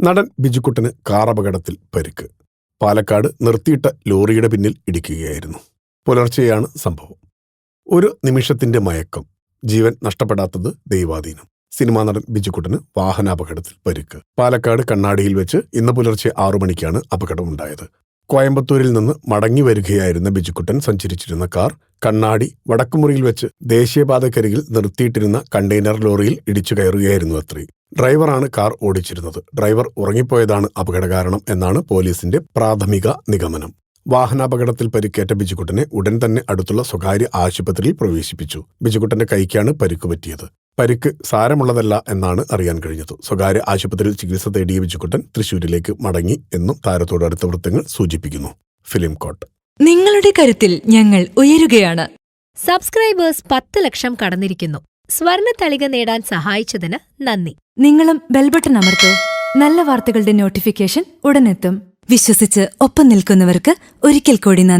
നടൻ ബിജുക്കുട്ടന് കാറപകടത്തിൽ പരിക്ക്. പാലക്കാട് നിർത്തിയിട്ട ലോറിയുടെ പിന്നിൽ ഇടിക്കുകയായിരുന്നു. പുലർച്ചെയാണ് സംഭവം. ഒരു നിമിഷത്തിന്റെ മയക്കം. ജീവൻ നഷ്ടപ്പെടാത്തത് ദൈവാധീനം. സിനിമാ നടൻ ബിജുക്കുട്ടന് വാഹനാപകടത്തിൽ പരിക്ക്. പാലക്കാട് കണ്ണാടിയിൽ വെച്ച് ഇന്ന് പുലർച്ചെ ആറു മണിക്കാണ് അപകടമുണ്ടായത്. കോയമ്പത്തൂരിൽ നിന്ന് മടങ്ങി വരികയായിരുന്ന ബിജുക്കുട്ടൻ സഞ്ചരിച്ചിരുന്ന കാർ കണ്ണാടി വടക്കുമുറിയിൽ വെച്ച് ദേശീയപാതക്കരികിൽ നിർത്തിയിട്ടിരുന്ന കണ്ടെയ്നർ ലോറിയിൽ ഇടിച്ചു കയറുകയായിരുന്നു അത്രി. ഡ്രൈവറാണ് കാർ ഓടിച്ചിരുന്നത്. ഡ്രൈവർ ഉറങ്ങിപ്പോയതാണ് അപകടകാരണം എന്നാണ് പോലീസിന്റെ പ്രാഥമിക നിഗമനം. വാഹനാപകടത്തിൽ പരിക്കേറ്റ ബിജുക്കുട്ടനെ ഉടൻ തന്നെ അടുത്തുള്ള സ്വകാര്യ ആശുപത്രിയിൽ പ്രവേശിപ്പിച്ചു. ബിജുക്കുട്ടന്റെ കൈക്കാണ് പരിക്ക് പറ്റിയത്. പരിക്ക് സാരമുള്ളതല്ല എന്നാണ് അറിയാൻ കഴിഞ്ഞത്. സ്വകാര്യ ആശുപത്രിയിൽ ചികിത്സ തേടിയ ബിജുക്കുട്ടൻ തൃശൂരിലേക്ക് മടങ്ങി എന്നും താരത്തോട് അടുത്ത വൃത്തങ്ങൾ സൂചിപ്പിക്കുന്നു. ഫിലിം കോട്ട്. നിങ്ങളുടെ കരുത്തിൽ ഞങ്ങൾ ഉയരുകയാണ്. സബ്സ്ക്രൈബേഴ്സ് പത്ത് ലക്ഷം കടന്നിരിക്കുന്നു. സ്വർണ തളിക നേടാൻ സഹായിച്ചതിന് നന്ദി. നിങ്ങളും ബെൽബട്ടൺ അമർത്തോ. നല്ല വാർത്തകളുടെ നോട്ടിഫിക്കേഷൻ ഉടനെത്തും. വിശ്വസിച്ച് ഒപ്പം നിൽക്കുന്നവർക്ക് ഒരിക്കൽ കൂടി നന്ദി.